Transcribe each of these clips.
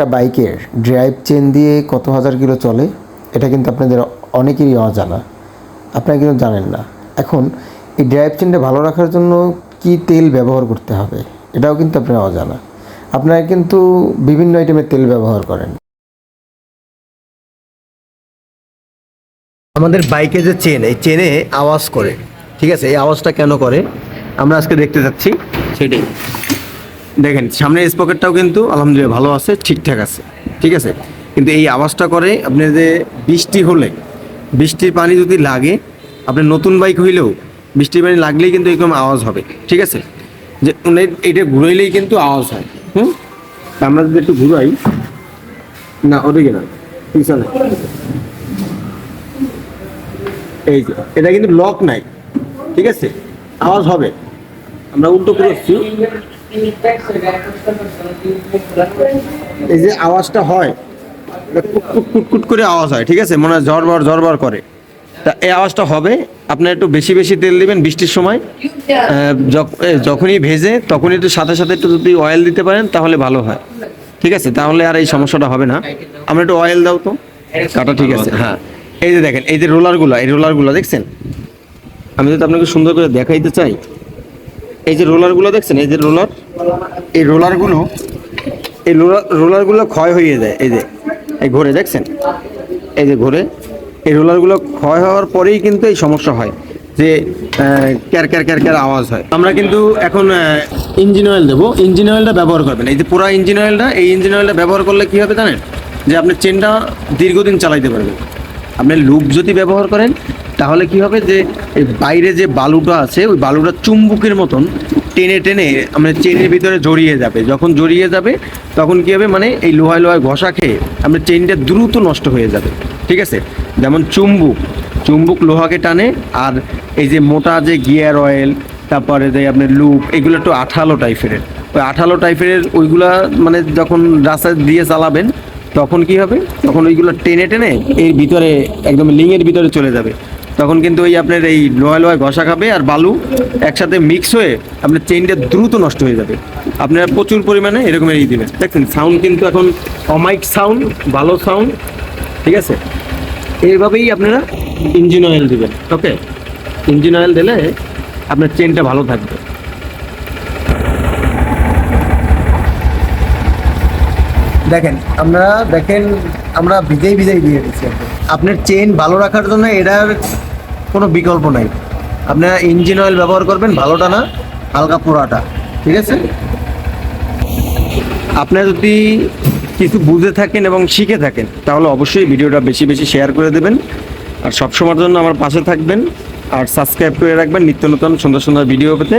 একটা বাইকের drive chain দিয়ে কত হাজার কিলো চলে এটা কিন্তু আপনাদের অনেকেরই অজানা। আপনারা কিন্তু জানেন না। এখন এই ড্রাইভ চেনটা ভালো রাখার জন্য কি তেল ব্যবহার করতে হবে এটাও কিন্তু আপনারা অজানা। আপনারা কিন্তু বিভিন্ন আইটেমের তেল ব্যবহার করেন। আমাদের বাইকে যে চেন এই চেনে আওয়াজ করে। ঠিক আছে এই আওয়াজটা কেন করে? আমরা আজকে দেখতে যাচ্ছি। সেটাই। দেখেন, সামনের স্পকেটটাও কিন্তু আলহামদুলিল্লাহ ভালো আছে, ঠিকঠাক আছে, ঠিক আছে? কিন্তু এই আওয়াজটা করে আপনি যে বৃষ্টি হলে, বৃষ্টির পানি যদি লাগে, আপনি নতুন বাইক হইলেও বৃষ্টির পানি লাগলেই কিন্তু এরকম আওয়াজ হবে, ঠিক আছে? যে এটা ঘুরাইলেই কিন্তু আওয়াজ হয়, হুম? আমরা যদি একটু ঘুরাই, না, ওদিকে না, পিছনে। এই যে, এটা কিন্তু লক নাই, ঠিক আছে? আওয়াজ হবে। আমরা উল্টো করেছি এই যে আওয়াজটা হয় এটা কুট কুট কুট কুট করে আওয়াজ হয় ঠিক আছে? মনে হয় ঝরবার ঝরবার করে। তা এই আওয়াজটা হবে আপনার একটু বেশি বেশি তেল দিবেন বৃষ্টির সময়। যখনই ভেজে তখনই একটু সাথে সাথে একটু যদি অয়েল দিতে পারেন তাহলে ভালো হয়। ঠিক আছে? তাহলে আর এই সমস্যাটা হবে না। আমরা একটু অয়েল দাও তো। কাটা ঠিক আছে। হ্যাঁ। এই যে দেখেন এই যে রোলারগুলো এই রোলারগুলো দেখছেন? আমি যদি আপনাকে সুন্দর করে দেখাইতে চাই। এই যে রোলারগুলো দেখছেন, এই যে রোলার, এই রোলারগুলো এই রোলার রোলারগুলো ক্ষয় হয়ে যায়, এই যে, এই ঘুরে দেখছেন? এই যে ঘুরে, এই রোলারগুলো ক্ষয় হওয়ার পরেই কিন্তু এই সমস্যা হয়, যে ক্যার ক্যার ক্যার ক্যার আওয়াজ হয়। আমরা কিন্তু এখন ইঞ্জিন অয়েল দেবো। ইঞ্জিন অয়েলটা ব্যবহার করবেন। এই যে পুরো ইঞ্জিন অয়েলটা এই ইঞ্জিন অয়েলটা ব্যবহার করলে কী হবে জানেন? যে আপনি চেনটা দীর্ঘদিন চালাইতে পারবেন। আপনি লুপ যদি ব্যবহার করেন, তাহলে কি হবে যে বাইরে যে বালুটা আছে, ওই বালুটা চুম্বুকের মতন টেনে টেনে আমরা চেনের ভিতরে জড়িয়ে যাবে। যখন জড়িয়ে যাবে, তখন কি হবে মানে এই লোহায় লোহায় ঘষা খেয়ে আপনার চেনটা দ্রুত নষ্ট হয়ে যাবে। ঠিক আছে? যেমন চুম্বুক। চুম্বুক লোহাকে টানে, আর এই যে মোটা যে গিয়ার অয়েল, তারপরে যে আপনার লুপ, এগুলো একটু আঠালো টাইপের ওই আঠালো টাইপের ওইগুলা মানে যখন রাস্তায় দিয়ে চালাবেন তখন কি হবে? তখন ওইগুলো টেনে টেনে এর ভিতরে, একদম লিংয়ের ভিতরে চলে যাবে। তখন কিন্তু ওই আপনার এই লোহায় লোহায় ঘষা খাবে আর বালু একসাথে মিক্স হয়ে আপনার চেইনটা দ্রুত নষ্ট হয়ে যাবে। আপনারা প্রচুর পরিমাণে এরকম এই দিবেন। দেখছেন সাউন্ড কিন্তু এখন অমাইক সাউন্ড ভালো সাউন্ড ঠিক আছে? এইভাবেই আপনারা ইঞ্জিন অয়েল দেবেন ওকে ইঞ্জিন অয়েল দিলে আপনার চেনটা ভালো থাকবে। দেখেন, আমরা দেখেন, আমরা ভিজেই ভিজেই দিয়ে দিচ্ছি আপনার চেন ভালো রাখার জন্য এটার কোনো বিকল্প নাই। আপনারা ইঞ্জিন অয়েল ব্যবহার করবেন, ভালোটা না, হালকা পোড়াটা, ঠিক আছে? আপনারা যদি কিছু বুঝে থাকেন এবং শিখে থাকেন, তাহলে অবশ্যই ভিডিওটা বেশি বেশি শেয়ার করে দেবেন। আর সবসময়ের জন্য আমার পাশে থাকবেন। আর সাবস্ক্রাইব করে রাখবেন, নিত্য নতুন সুন্দর সুন্দর ভিডিও পেতে।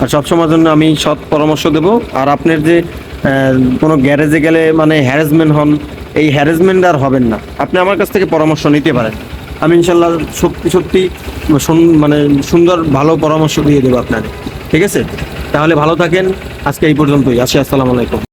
আর সবসময়ের জন্য আমি সৎ পরামর্শ দেব। আর আপনার যে কোনো গ্যারেজে গেলে মানে হ্যারাসমেন্ট হন, এই হ্যারাসমেন্ট আর হবেন না। আপনি আমার কাছ থেকে পরামর্শ নিতে পারেন। আমি ইনশাল্লাহ সত্যি সত্যি মানে সুন্দর, ভালো পরামর্শ দিয়ে দেবো আপনাকে। ঠিক আছে? তাহলে ভালো থাকেন। আজকে এই পর্যন্তই। আসি, আসসালামু আলাইকুম।